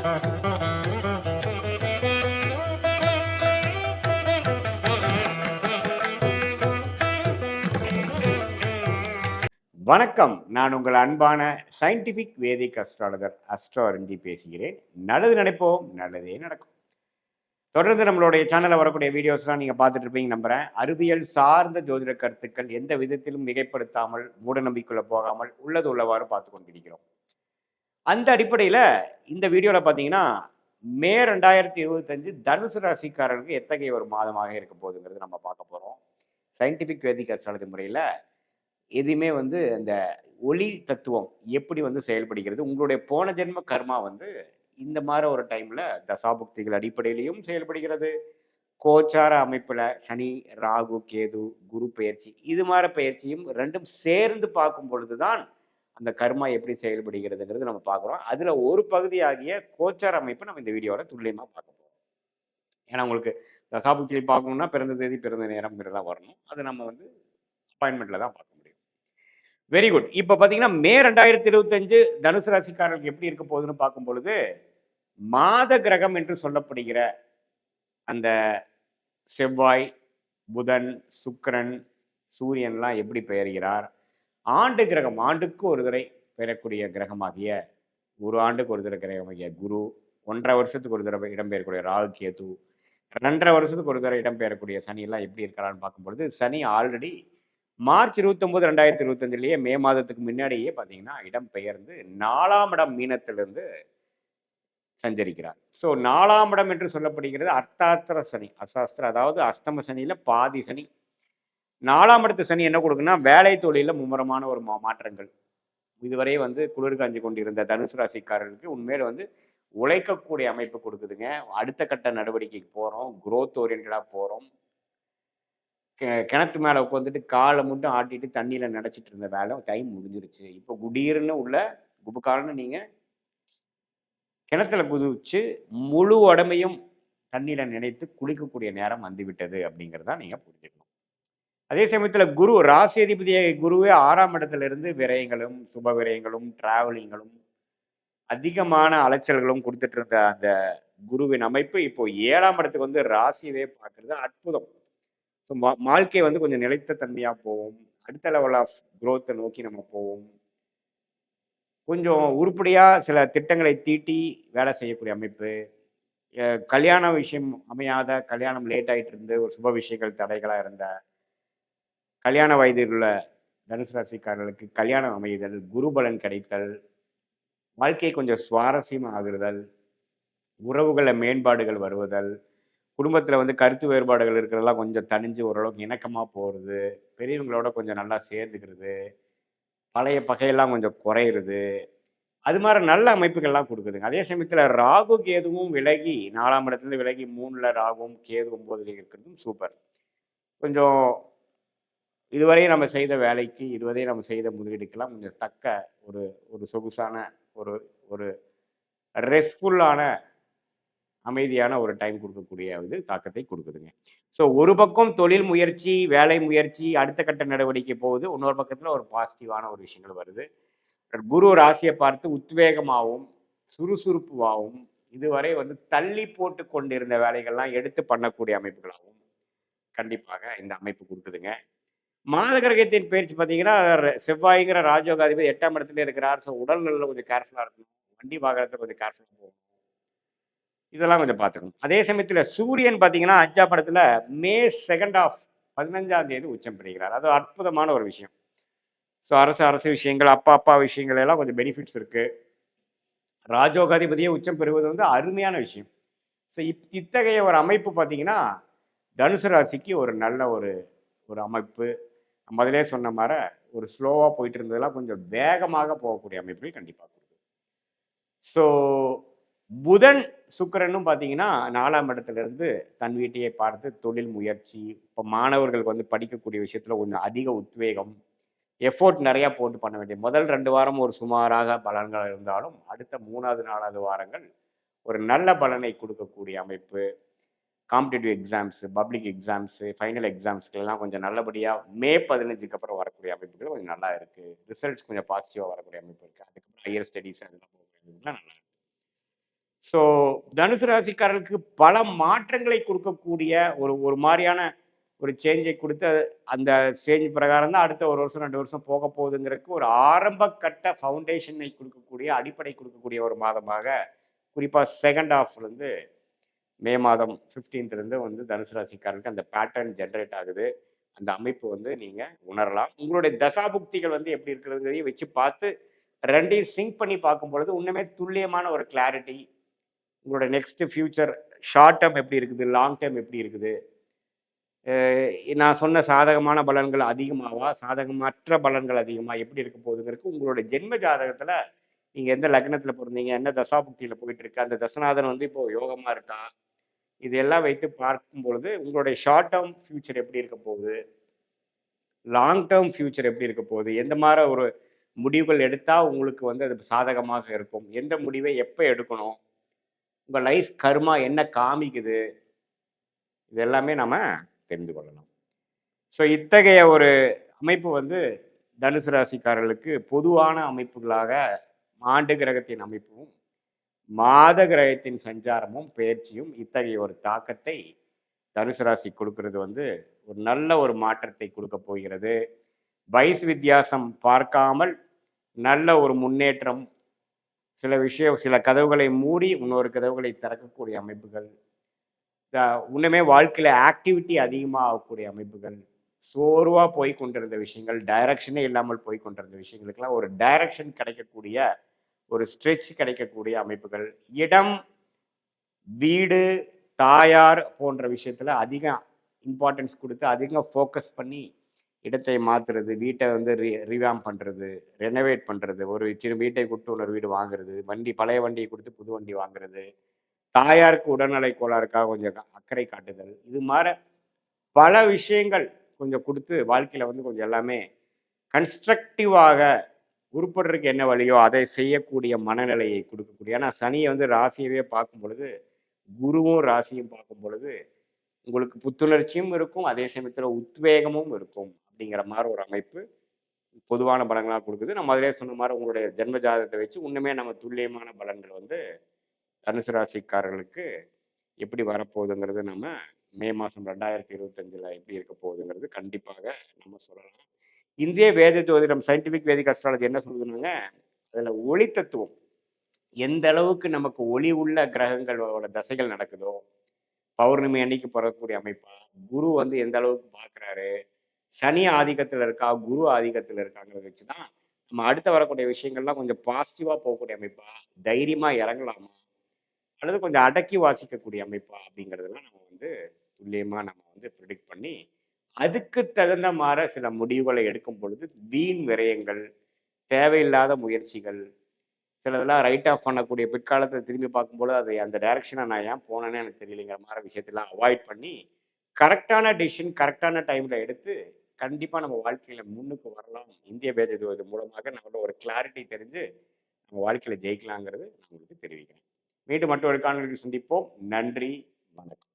வணக்கம். நான் உங்கள் அன்பான சயின்டிபிக் வேதிக் அஸ்ட்ராலஜர் அஸ்ட்ரோ பேசுகிறேன். நல்லது நினைப்போம் நல்லதே நடக்கும். தொடர்ந்து நம்மளுடைய சேனலில் வரக்கூடிய வீடியோஸ்லாம் நீங்கள் பார்த்துட்டு இருப்பீங்க நம்புகிறேன் அறிவியல் சார்ந்த ஜோதிட கருத்துக்கள் எந்த விதத்திலும் மிகைப்படுத்தாமல் மூட நம்பிக்கைக்குள்ள போகாமல் உள்ளது உள்ளவாறு பார்த்து கொண்டிருக்கிறோம். அந்த அடிப்படையில் இந்த வீடியோவில் பார்த்தீங்கன்னா மே ரெண்டாயிரத்தி இருபத்தஞ்சு தனுசு ராசிக்காரர்களுக்கு எத்தகைய ஒரு மாதமாக இருக்க போகுதுங்கிறது நம்ம பார்க்க போகிறோம் சயின்டிஃபிக் வேதிக் அஸ்ட்ராலஜி முறையில் எதுவுமே வந்து அந்த ஒளி தத்துவம் எப்படி வந்து செயல்படுகிறது உங்களுடைய போன ஜென்ம கர்மா வந்து இந்த மாதிரி ஒரு டைமில் தசாபுக்திகள் அடிப்படையிலையும் செயல்படுகிறது. கோச்சார அமைப்பில் சனி ராகு கேது குரு பயிற்சி இது மாதிரி பயிற்சியும் ரெண்டும் சேர்ந்து பார்க்கும் பொழுதுதான் அந்த கர்மா எப்படி செயல்படுகிறதுங்கிறது நம்ம பார்க்குறோம். அதில் ஒரு பகுதியாகிய கோச்சார் அமைப்பு நம்ம இந்த வீடியோட துல்லியமாக பார்க்க போகிறோம் ஏன்னா உங்களுக்கு தசாபுக்தியை பார்க்கணும்னா பிறந்த தேதி பிறந்த நேரம் தான் வரணும். அது நம்ம வந்து அப்பாயின்மெண்ட்டில் தான் பார்க்க முடியும். வெரி குட் இப்போ பார்த்தீங்கன்னா மே ரெண்டாயிரத்தி இருபத்தஞ்சு தனுசு ராசிக்காரர்களுக்கு எப்படி இருக்க போகுதுன்னு பார்க்கும் பொழுது மாத கிரகம் என்று சொல்லப்படுகிற அந்த செவ்வாய் புதன் சுக்கரன் சூரியன்லாம் எப்படி பெயர்கிறார்? ஆண்டு கிரகம் ஆண்டுக்கு ஒரு தடவை பெறக்கூடிய கிரகமாகிய ஒரு ஆண்டுக்கு ஒரு தடவை கிரகமாகிய குரு ஒன்றரை வருஷத்துக்கு ஒரு தடவை இடம்பெயரக்கூடிய ராகு கேது ரெண்டரை வருஷத்துக்கு ஒரு தடவை இடம்பெயரக்கூடிய சனி எல்லாம் எப்படி இருக்கிறான்னு பார்க்கும்பொழுது சனி ஆல்ரெடி மார்ச் இருபத்தொம்போது ரெண்டாயிரத்தி இருபத்தஞ்சிலேயே மே மாதத்துக்கு முன்னாடியே பார்த்தீங்கன்னா இடம் பெயர்ந்து நாலாம் இடம் மீனத்திலிருந்து சஞ்சரிக்கிறார். ஸோ நாலாம் இடம் என்று சொல்லப்படுகிறது அர்த்தாத்திர சனி. அசாஸ்திர அதாவது அஸ்தம சனியில் பாதி சனி நாலாம் இடத்து சனி என்ன கொடுக்குன்னா வேலை தொழிலில் மும்முரமான ஒரு மா மாற்றங்கள். இதுவரை வந்து குளிர் காஞ்சி கொண்டிருந்த தனுசு ராசிக்காரர்களுக்கு உண்மையில வந்து உழைக்கக்கூடிய அமைப்பு கொடுக்குதுங்க. அடுத்த கட்ட நடவடிக்கைக்கு போகிறோம் குரோத் ஓரியன்டாக போகிறோம் கிணத்து மேலே உட்காந்துட்டு காலை மட்டும் ஆட்டிட்டு தண்ணியில் நினச்சிட்டு இருந்த வேலை டைம் முடிஞ்சிருச்சு. இப்போ குடீர்னு உள்ள குபுக்காலன்னு நீங்கள் கிணத்துல குதிச்சு முழு உடம்பையும் தண்ணியில் நினைத்து குளிக்கக்கூடிய நேரம் வந்துவிட்டது அப்படிங்கிறதான் நீங்கள் புரிஞ்சுக்கணும். அதே சமயத்தில் குரு ராசி அதிபதியை குருவே ஆறாம் இடத்துல இருந்து விரயங்களும் சுப விரயங்களும் டிராவலிங்களும் அதிகமான அலைச்சல்களும் கொடுத்துட்டு இருந்த அந்த குருவின் அமைப்பு இப்போ ஏழாம் இடத்துக்கு வந்து ராசியவே பார்க்கறது அற்புதம். ஸோ வாழ்க்கை வந்து கொஞ்சம் நிலைத்த தன்மையாக போவோம் அடுத்த லெவல் ஆஃப் குரோத்தை நோக்கி நம்ம போவோம் கொஞ்சம் உருப்படியாக சில திட்டங்களை தீட்டி வேலை செய்யக்கூடிய அமைப்பு. கல்யாண விஷயம் அமையாத கல்யாணம் லேட் ஆகிட்டு இருந்து ஒரு சுப விஷயங்கள் தடைகளாக இருந்த கல்யாண வயதில் உள்ள தனுசு ராசிக்காரர்களுக்கு கல்யாணம் அமைதல் குருபலன் கிடைத்தல் வாழ்க்கை கொஞ்சம் சுவாரஸ்யம் ஆகுதல் உறவுகளில் மேம்பாடுகள் வருவதல் குடும்பத்தில் வந்து கருத்து வேறுபாடுகள் இருக்கிறதெல்லாம் கொஞ்சம் தனிஞ்சு ஓரளவுக்கு இணக்கமாக போகிறது பெரியவங்களோட கொஞ்சம் நல்லா சேர்ந்துக்கிறது பழைய பகையெல்லாம் கொஞ்சம் குறையிறது அது மாதிரி நல்ல அமைப்புகள்லாம் கொடுக்குதுங்க. அதே சமயத்தில் ராகு கேதுவும் விலகி நாலாம் இடத்துலேருந்து விலகி மூணில் ராகுவும் கேது ஒம்போதுல இருக்கிறதும் சூப்பர் கொஞ்சம் இதுவரை நம்ம செய்த வேலைக்கு இதுவரை நம்ம செய்த முதலீடுக்கெல்லாம் கொஞ்சம் தக்க ஒரு ஒரு சொகுசான ஒரு ஒரு ரெஸ்ட்ஃபுல்லான அமைதியான ஒரு டைம் கொடுக்கக்கூடிய இது தாக்கத்தை கொடுக்குதுங்க. ஸோ ஒரு பக்கம் தொழில் முயற்சி வேலை முயற்சி அடுத்த கட்ட நடவடிக்கை போகுது. இன்னொரு பக்கத்தில் ஒரு பாசிட்டிவான ஒரு விஷயங்கள் வருது. குரு ராசியை பார்த்து உத்வேகமாகவும் சுறுசுறுப்புவாகவும் இதுவரை வந்து தள்ளி போட்டு கொண்டிருந்த வேலைகள்லாம் எடுத்து பண்ணக்கூடிய அமைப்புகளாகவும் கண்டிப்பாக இந்த அமைப்பு கொடுக்குதுங்க. மாத கிரகத்தின் பயிற்சி பார்த்தீங்கன்னா செவ்வாய்ங்கிற ராஜோகாதிபதி எட்டாம் இடத்துல இருக்கிறார். ஸோ உடல்நலில் கொஞ்சம் கேர்ஃபுல்லாக இருக்கணும். வண்டி வாகனத்தில் கொஞ்சம் கேர்ஃபுல்லாக போகணும் இதெல்லாம் கொஞ்சம் பார்த்துக்கணும். அதே சமயத்தில் சூரியன் பார்த்தீங்கன்னா அஞ்சாம் படத்தில் மே செகண்ட் ஆஃப் பதினஞ்சாம் தேதி உச்சம் பெறுகிறார். அது அற்புதமான ஒரு விஷயம். ஸோ அரசு அரசு விஷயங்கள் அப்பா அப்பா விஷயங்கள் எல்லாம் கொஞ்சம் பெனிஃபிட்ஸ் இருக்குது ராஜோகாதிபதியை உச்சம் பெறுவது வந்து அருமையான விஷயம். ஸோ இப் இத்தகைய ஒரு அமைப்பு பார்த்தீங்கன்னா தனுசு ராசிக்கு ஒரு நல்ல ஒரு ஒரு அமைப்பு. முதலே சொன்ன மாதிரி ஒரு ஸ்லோவாக போயிட்டு இருந்ததெல்லாம் கொஞ்சம் வேகமாக போகக்கூடிய அமைப்புகள் கண்டிப்பாக கொடுக்கும். ஸோ புதன் சுக்கிரனும் பார்த்தீங்கன்னா நாலாம் இடத்துல இருந்து தன் வீட்டையே பார்த்து தொழில் முயற்சி இப்போ மாணவர்களுக்கு வந்து படிக்கக்கூடிய விஷயத்தில் கொஞ்சம் அதிக உத்வேகம் எஃபோர்ட் நிறையா போட்டு பண்ண வேண்டிய முதல் ரெண்டு வாரம் ஒரு சுமாராக பலன்கள் இருந்தாலும் அடுத்த மூணாவது நாலாவது வாரங்கள் ஒரு நல்ல பலனை கொடுக்கக்கூடிய அமைப்பு competitive exams public exams final எக்ஸாம்ஸ்க்கெல்லாம் கொஞ்சம் நல்லபடியாக மே பதினஞ்சுக்கு அப்புறம் வரக்கூடிய அமைப்புகள் கொஞ்சம் நல்லா இருக்குது ரிசல்ட்ஸ் கொஞ்சம் பாசிட்டிவாக வரக்கூடிய அமைப்பு இருக்குது அதுக்கப்புறம் ஹையர் ஸ்டடீஸ் அதெல்லாம் போகிறதுலாம் நல்லா இருக்கு. ஸோ தனுசு ராசிக்காரர்களுக்கு பல மாற்றங்களை கொடுக்கக்கூடிய ஒரு ஒரு மாதிரியான ஒரு சேஞ்சை கொடுத்து அது- அந்த சேஞ்ச் பிரகாரம் தான் அடுத்த ஒரு வருஷம் ரெண்டு வருஷம் போக போகுதுங்கிறதுக்கு ஒரு ஆரம்ப கட்ட ஃபவுண்டேஷனை கொடுக்கக்கூடிய அடிப்படை கொடுக்கக்கூடிய ஒரு மாதமாக குறிப்பாக செகண்ட் ஹாஃப்லேருந்து மே மாதம் 15th இருந்து வந்து தனுசு ராசிக்காரனுக்கு அந்த பேட்டர்ன் ஜென்ரேட் ஆகுது. அந்த அமைப்பு வந்து நீங்கள் உணரலாம். உங்களுடைய தசாபுக்திகள் வந்து எப்படி இருக்கிறதுங்கிறதையும் வச்சு பார்த்து ரெண்டையும் சிங்க் பண்ணி பார்க்கும் பொழுது இன்னுமே துல்லியமான ஒரு கிளாரிட்டி உங்களோட நெக்ஸ்ட் ஃபியூச்சர் ஷார்ட் டேர்ம் எப்படி இருக்குது? லாங் டேர்ம் எப்படி இருக்குது? நான் சொன்ன சாதகமான பலன்கள் அதிகமாவா? சாதகமற்ற பலன்கள் அதிகமா? எப்படி இருக்க போகுதுங்கிறதுக்கு உங்களோட ஜென்ம ஜாதகத்துல நீங்க எந்த லக்னத்துல பிறந்தீங்க? என்ன தசாபுக்தியில போயிட்டு இருக்கு? அந்த தசநாதன் வந்து இப்போ யோகமா இருக்கா? இதெல்லாம் வைத்து பார்க்கும் பொழுது உங்களுடைய ஷார்ட் டேர்ம் ஃபியூச்சர் எப்படி இருக்க போகுது? லாங் டேர்ம் ஃபியூச்சர் எப்படி இருக்க போகுது? எந்த மாதிரி ஒரு முடிவுகள் எடுத்தால் உங்களுக்கு வந்து அது சாதகமாக இருக்கும்? எந்த முடிவை எப்போ எடுக்கணும்? உங்கள் லைஃப் கர்மா என்ன காமிக்குது? இது எல்லாமே நம்ம தெரிந்து கொள்ளலாம். ஸோ இத்தகைய ஒரு அமைப்பு வந்து தனுசு ராசிக்காரர்களுக்கு பொதுவான அமைப்புகளாக ஆண்டு கிரகத்தின் அமைப்பும் மாத கிரகத்தின் சஞ்சாரமும் பயிற்சியும் இத்தகைய ஒரு தாக்கத்தை தனுசு ராசி கொடுக்கறது வந்து ஒரு நல்ல ஒரு மாற்றத்தை கொடுக்க போகிறது. வயசு வித்தியாசம் பார்க்காமல் நல்ல ஒரு முன்னேற்றம் சில விஷயம் சில கதவுகளை மூடி இன்னொரு கதவுகளை திறக்கக்கூடிய அமைப்புகள் த- இன்னுமே வாழ்க்கையில் ஆக்டிவிட்டி அதிகமாக ஆகக்கூடிய அமைப்புகள் சோர்வாக போய் கொண்டிருந்த விஷயங்கள் டைரக்ஷனே இல்லாமல் போய் கொண்டிருந்த விஷயங்களுக்கெல்லாம் ஒரு டைரக்ஷன் கிடைக்கக்கூடிய ஒரு ஸ்ட்ரெச் கிடைக்கக்கூடிய அமைப்புகள். இடம் வீடு தாயார் போன்ற விஷயத்தில் அதிக இம்பார்ட்டன்ஸ் கொடுத்து அதிகம் ஃபோக்கஸ் பண்ணி இடத்தை மாற்றுறது வீட்டை வந்து ரிவாம் பண்ணுறது ரெனோவேட் பண்ணுறது ஒரு சின்ன வீட்டை கொடுத்து இன்னொரு வீடு வாங்குறது வண்டி பழைய வண்டியை கொடுத்து புது வண்டி வாங்குறது தாயாருக்கு உடல்நலை கோளாறுக்காக கொஞ்சம் அக்கறை காட்டுதல் இது மாதிரி பல விஷயங்கள் கொஞ்சம் கொடுத்து வாழ்க்கையில் வந்து கொஞ்சம் எல்லாமே கன்ஸ்ட்ரக்டிவாக உருப்படுறதுக்கு என்ன வழியோ அதை செய்யக்கூடிய மனநிலையை கொடுக்கக்கூடிய. ஆனால் சனியை வந்து ராசியவே பார்க்கும் பொழுது குருவும் ராசியும் பார்க்கும் பொழுது உங்களுக்கு புத்துணர்ச்சியும் இருக்கும் அதே சமயத்தில் உத்வேகமும் இருக்கும் அப்படிங்கிற மாதிரி ஒரு அமைப்பு பொதுவான பலங்களாக கொடுக்குது. நம்ம அதிலே சொன்ன மாதிரி உங்களுடைய ஜென்ம ஜாதகத்தை வச்சு இன்னுமே நம்ம துல்லியமான பலன்கள் வந்து தனுசு ராசிக்காரர்களுக்கு எப்படி வரப்போகுதுங்கிறது நம்ம மே மாதம் ரெண்டாயிரத்தி இருபத்தஞ்சில் எப்படி இருக்க போகுதுங்கிறது கண்டிப்பாக நம்ம சொல்லலாம். இந்திய வேத ஜோதிடம் சயின்டிஃபிக் வேதிக் அஸ்ட்ராலஜி என்ன சொல்லுதுன்னாங்க? அதில் ஒளி தத்துவம். எந்த அளவுக்கு நமக்கு ஒளி உள்ள கிரகங்களோட தசைகள் நடக்குதோ பௌர்ணமி அன்னைக்கு பிறக்கக்கூடிய அமைப்பா குரு வந்து எந்த அளவுக்கு பார்க்குறாரு சனி ஆதிக்கத்தில் இருக்கா குரு ஆதிக்கத்தில் இருக்காங்கிறத வச்சு தான் நம்ம அடுத்து வரக்கூடிய விஷயங்கள்லாம் கொஞ்சம் பாசிட்டிவாக போகக்கூடிய அமைப்பா தைரியமாக இறங்கலாமா அல்லது கொஞ்சம் அடக்கி வாசிக்கக்கூடிய அமைப்பா அப்படிங்கிறதெல்லாம் நம்ம வந்து துல்லியமாக நம்ம வந்து ப்ரிடிக்ட் பண்ணி அதுக்கு தகுந்த மாதிரி சில முடிவுகளை எடுக்கும் பொழுது வீண் விரயங்கள் தேவையில்லாத முயற்சிகள் சிலதெல்லாம் ரைட் ஆஃப் பண்ணக்கூடிய பிற்காலத்தை திரும்பி பார்க்கும்போது அது அந்த டைரக்ஷனை நான் ஏன் போனேன்னு எனக்கு தெரியலைங்கிற மாதிரி விஷயத்தெல்லாம் அவாய்ட் பண்ணி கரெக்டான டிசிஷன் கரெக்டான டைமில் எடுத்து கண்டிப்பாக நம்ம வாழ்க்கையில் முன்னுக்கு வரலாம். இந்திய பேஜது மூலமாக நம்மளோட ஒரு கிளாரிட்டி தெரிஞ்சு நம்ம வாழ்க்கையில் ஜெயிக்கலாங்கிறது நான் உங்களுக்கு தெரிவிக்கிறேன். மீண்டும் மற்றொரு காணொலிக்கு சந்திப்போம். நன்றி. வணக்கம்.